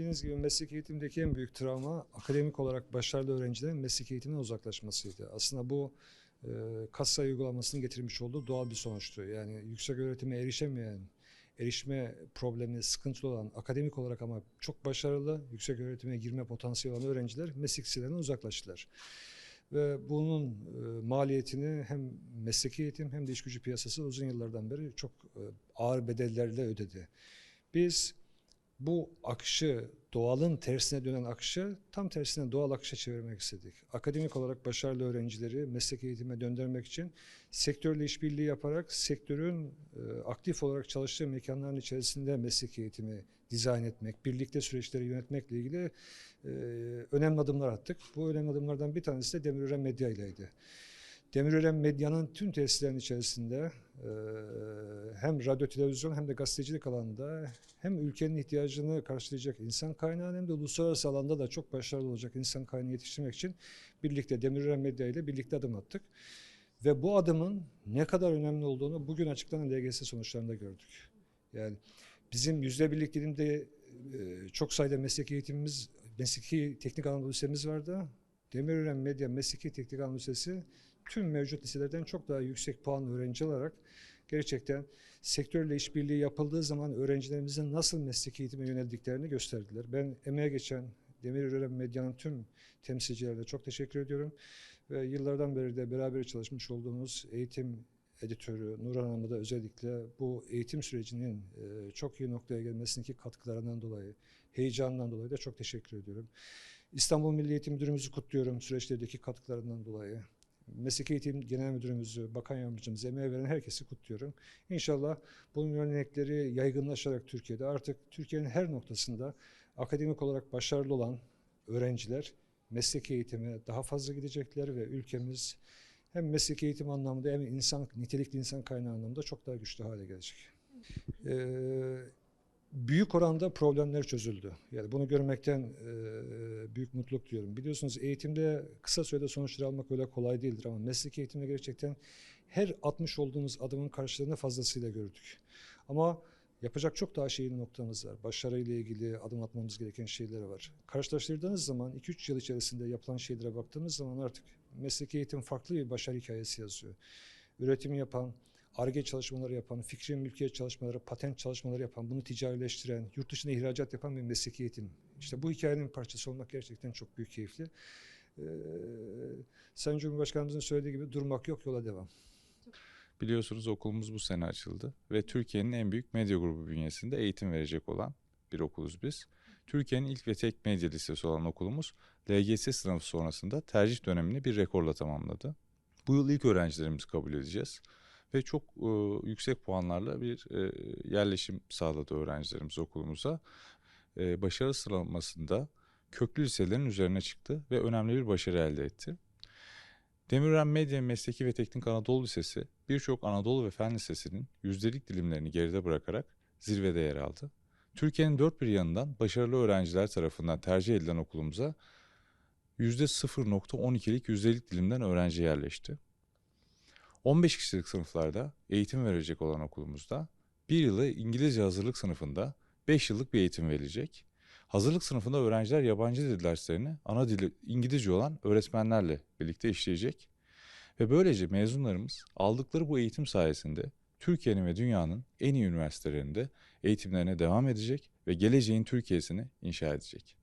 Bildiğiniz gibi meslek eğitimdeki en büyük travma akademik olarak başarılı öğrencilerin meslek eğitimine uzaklaşmasıydı. Aslında bu e, katsayı uygulamasının getirmiş olduğu doğal bir sonuçtu. Yani yüksek öğretime erişemeyen, erişme problemi sıkıntılı olan, akademik olarak ama çok başarılı, yüksek öğretime girme potansiyeli olan öğrenciler meslek liselerinden uzaklaştılar. Ve bunun e, maliyetini hem mesleki eğitim hem de iş gücü piyasası uzun yıllardan beri çok e, ağır bedellerle ödedi. Biz bu akışı, doğalın tersine dönen akışı tam tersine doğal akışa çevirmek istedik. Akademik olarak başarılı öğrencileri meslek eğitime döndürmek için sektörle işbirliği yaparak sektörün e, aktif olarak çalıştığı mekanların içerisinde meslek eğitimi dizayn etmek, birlikte süreçleri yönetmekle ilgili e, önemli adımlar attık. Bu önemli adımlardan bir tanesi de Demirören Medya ileydi. Demirören Medya'nın tüm tesislerin içerisinde e, hem radyo televizyon hem de gazetecilik alanında hem ülkenin ihtiyacını karşılayacak insan kaynağı hem de uluslararası alanda da çok başarılı olacak insan kaynağı yetiştirmek için birlikte Demirören Medya ile birlikte adım attık. Ve bu adımın ne kadar önemli olduğunu bugün açıklanan LGS sonuçlarında gördük. Yani bizim yüzde birlik dilimde e, çok sayıda meslek eğitimimiz, mesleki teknik anadolu lisemiz vardı. Demirören Medya Mesleki Teknik Anadolu tüm mevcut liselerden çok daha yüksek puan öğrenci alarak gerçekten sektörle işbirliği yapıldığı zaman öğrencilerimizin nasıl mesleki eğitime yöneldiklerini gösterdiler. Ben emeğe geçen Demirören Medya'nın tüm temsilcilerine çok teşekkür ediyorum. Ve yıllardan beri de beraber çalışmış olduğumuz eğitim editörü Nurhan Hanım'a da özellikle bu eğitim sürecinin e, çok iyi noktaya gelmesindeki katkılarından dolayı, heyecanından dolayı da çok teşekkür ediyorum. İstanbul Milli Eğitim Müdürümüzü kutluyorum süreçlerdeki katkılarından dolayı. Meslek Eğitim Genel Müdürümüzü, Bakan Yardımcımızı, emeğe veren herkesi kutluyorum. İnşallah bunun örnekleri yaygınlaşarak Türkiye'de artık Türkiye'nin her noktasında akademik olarak başarılı olan öğrenciler meslek eğitime daha fazla gidecekler ve ülkemiz hem meslek eğitim anlamında hem insan nitelikli insan kaynağı anlamında çok daha güçlü hale gelecek. Ee, büyük oranda problemler çözüldü. Yani bunu görmekten e, büyük mutluluk duyuyorum. Biliyorsunuz eğitimde kısa sürede sonuçları almak öyle kolay değildir ama meslek eğitimde gerçekten her atmış olduğumuz adımın karşılığını fazlasıyla gördük. Ama yapacak çok daha şeyin noktamız var. Başarıyla ilgili adım atmamız gereken şeyler var. Karşılaştırdığınız zaman 2-3 yıl içerisinde yapılan şeylere baktığımız zaman artık mesleki eğitim farklı bir başarı hikayesi yazıyor. Üretim yapan, ARGE çalışmaları yapan, fikri mülkiyet çalışmaları, patent çalışmaları yapan, bunu ticarileştiren, yurt dışına ihracat yapan bir mesleki eğitim. İşte bu hikayenin parçası olmak gerçekten çok büyük keyifli. Ee, Sayın Cumhurbaşkanımızın söylediği gibi durmak yok, yola devam. Biliyorsunuz okulumuz bu sene açıldı ve Türkiye'nin en büyük medya grubu bünyesinde eğitim verecek olan bir okuluz biz. Türkiye'nin ilk ve tek medya lisesi olan okulumuz LGS sınavı sonrasında tercih dönemini bir rekorla tamamladı. Bu yıl ilk öğrencilerimizi kabul edeceğiz ve çok e, yüksek puanlarla bir e, yerleşim sağladı öğrencilerimiz okulumuza. E, başarı sıralamasında köklü liselerin üzerine çıktı ve önemli bir başarı elde etti. Demirören Medya Mesleki ve Teknik Anadolu Lisesi birçok Anadolu ve Fen Lisesi'nin yüzdelik dilimlerini geride bırakarak zirvede yer aldı. Türkiye'nin dört bir yanından başarılı öğrenciler tarafından tercih edilen okulumuza %0.12'lik yüzdelik dilimden öğrenci yerleşti. 15 kişilik sınıflarda eğitim verecek olan okulumuzda bir yılı İngilizce hazırlık sınıfında 5 yıllık bir eğitim verilecek. Hazırlık sınıfında öğrenciler yabancı dil derslerini ana dili İngilizce olan öğretmenlerle birlikte işleyecek. Ve böylece mezunlarımız aldıkları bu eğitim sayesinde Türkiye'nin ve dünyanın en iyi üniversitelerinde eğitimlerine devam edecek ve geleceğin Türkiye'sini inşa edecek.